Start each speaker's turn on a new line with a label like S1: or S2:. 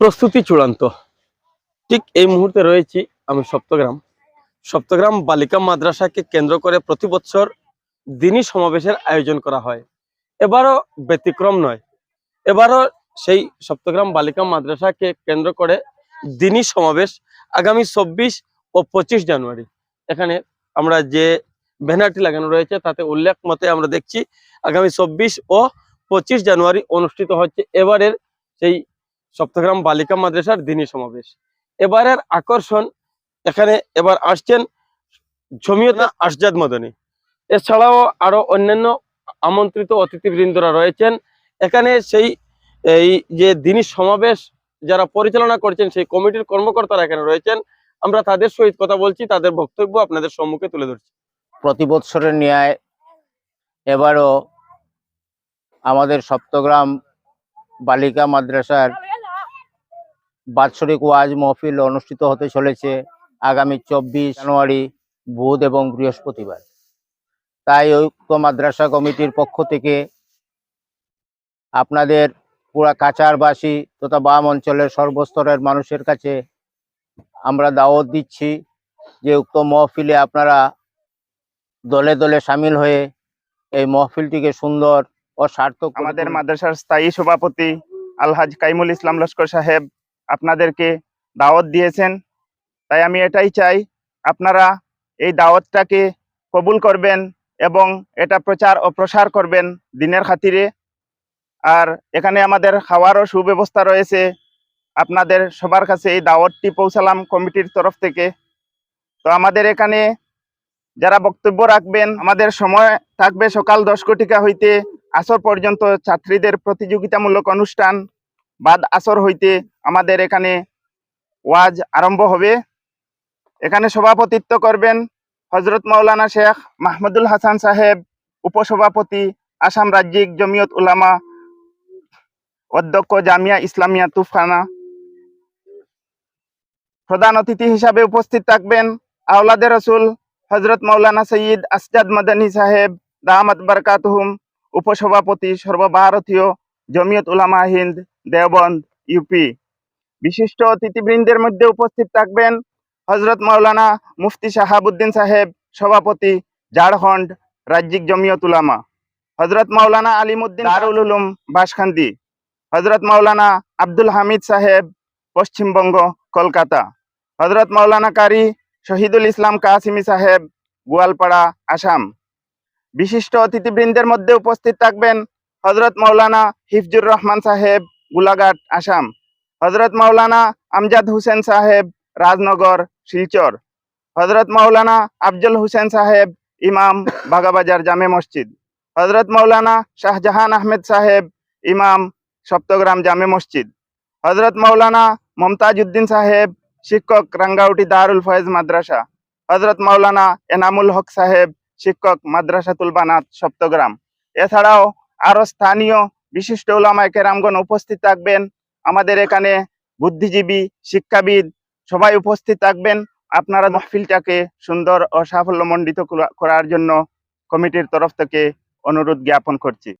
S1: প্রস্তুতি চূড়ান্ত। ঠিক এই মুহূর্তে রয়েছি আমি সপ্তগ্রাম। সপ্তগ্রাম বালিকা মাদ্রাসাকে কেন্দ্র করে প্রতি বছর দিনী সমাবেশের আয়োজন করা হয়। এবারও ব্যতিক্রম নয়। এবারও সেই সপ্তগ্রাম বালিকা মাদ্রাসাকে কেন্দ্র করে দিনী সমাবেশ আগামী চব্বিশ ও পঁচিশ জানুয়ারি। এখানে আমরা যে ব্যানারটি লাগানো রয়েছে তাতে উল্লেখ মতে আমরা দেখছি, আগামী চব্বিশ ও পঁচিশ জানুয়ারি অনুষ্ঠিত হচ্ছে এবারের সেই সপ্তগ্রাম বালিকা মাদ্রাসার দিনী সমাবেশ। এবারের আকর্ষণ এখানে এবার আসছেন জমিয়তা আশজাদ মদনী। এছাড়াও আরও অন্যান্য আমন্ত্রিত অতিথিবৃন্দরা রয়েছেন। এখানে সেই, এই যে দিনী সমাবেশ যারা পরিচালনা করছেন, সেই কমিটির কর্মকর্তারা এখানে রয়েছেন। আমরা তাদের সহিত কথা বলছি, তাদের বক্তব্য আপনাদের সম্মুখে তুলে ধরছি।
S2: প্রতি বৎসরের ন্যায় এবারও আমাদের সপ্তগ্রাম বালিকা মাদ্রাসার বাৎসরিক ওয়াজ মহফিল অনুষ্ঠিত হতে চলেছে আগামী চব্বিশ জানুয়ারি বুধ এবং বৃহস্পতিবার। তাই ঐক্য মাদ্রাসা কমিটির পক্ষ থেকে আপনাদের পুরা কাচারবাসী তথা বাম অঞ্চলের সর্বস্তরের মানুষের কাছে আমরা দাওয়াত দিচ্ছি যে উক্ত মহফিলে আপনারা দলে দলে সামিল হয়ে এই মহফিলটিকে সুন্দর ও সার্থক
S3: আমাদের মাদ্রাসার স্থায়ী সভাপতি আলহাজ কাইমুল ইসলাম লস্কর সাহেব আপনাদেরকে দাওয়াত দিয়েছেন। তাই আমি এটাই চাই, আপনারা এই দাওয়াতটাকে কবুল করবেন এবং এটা প্রচার ও প্রসার করবেন দিনের খাতিরে। আর এখানে আমাদের খাওয়ারও সুব্যবস্থা রয়েছে। আপনাদের সবার কাছে এই দাওয়াতটি পৌঁছালাম কমিটির তরফ থেকে। তো আমাদের এখানে যারা বক্তব্য রাখবেন, আমাদের সময় থাকবে সকাল দশ কোটিকা হইতে আসর পর্যন্ত ছাত্রীদের প্রতিযোগিতামূলক অনুষ্ঠান। বাদ আসর হইতে আমাদের এখানে ওয়াজ আরম্ভ হবে। এখানে সভাপতিত্ব করবেন হজরত মাওলানা শেখ মাহমুদুল হাসান সাহেব, উপসভাপতি, আসাম রাজ্যিক জমিয়ত উলামা, অধ্যক্ষ জামিয়া ইসলামিয়া তুফখানা। প্রধান অতিথি হিসাবে উপস্থিত থাকবেন আওলাদে রসুল হজরত মাওলানা সঈদ আসজাদ মাদানী সাহেব, দামাত বারকাতহুম, উপসভাপতি, সর্বভারতীয় জমিয়ত উলামা হিন্দ দেওবন্দ ইউপি বিশিষ্ট অতিথিবৃন্দের মধ্যে উপস্থিত থাকবেন হজরত মাওলানা মুফতি শাহাবুদ্দিন সাহেব, সভাপতি, ঝাড়খণ্ড রাজ্যিক জমিয়ত উলামা হজরত মাওলানা আলিমুদ্দিন দারুল উলুম বাসখান্দি হজরত মাওলানা আব্দুল হামিদ সাহেব, পশ্চিমবঙ্গ, কলকাতা হজরত মাওলানা কারি শহীদুল ইসলাম কাসিমি সাহেব, গোয়ালপাড়া, আসাম। বিশিষ্ট অতিথিবৃন্দের মধ্যে উপস্থিত থাকবেন হজরত মাওলানা হিফজুর রহমান সাহেব গোলাঘাট, আসাম। হজরত মাওলানা আমজাদ হুসেন সাহেব, রাজনগর, শিলচর। হজরত মাওলানা আফজল হুসেন সাহেব, ইমাম বাগাবাজার জামে মসজিদ। হজরত মাওলানা শাহজাহান আহমেদ সাহেব, ইমাম সপ্তগ্রাম জামে মসজিদ। হজরত মাওলানা মমতাজ উদ্দিন সাহেব, শিক্ষক রাঙ্গাউটি দারুল ফয়েজ মাদ্রাসা। হজরত মাওলানা এনামুল হক সাহেব, শিক্ষক মাদ্রাসাতুল বানাত সপ্তগ্রাম। এছাড়াও আরও স্থানীয় বিশিষ্ট ওলামায় কেরামগণ উপস্থিত থাকবেন। আমাদের এখানে বুদ্ধিজীবী, শিক্ষাবিদ সবাই উপস্থিত থাকবেন। আপনারা মাহফিলটাকে সুন্দর ও সাফল্যমণ্ডিত করা- করার জন্য কমিটির তরফ থেকে অনুরোধ জ্ঞাপন করছি।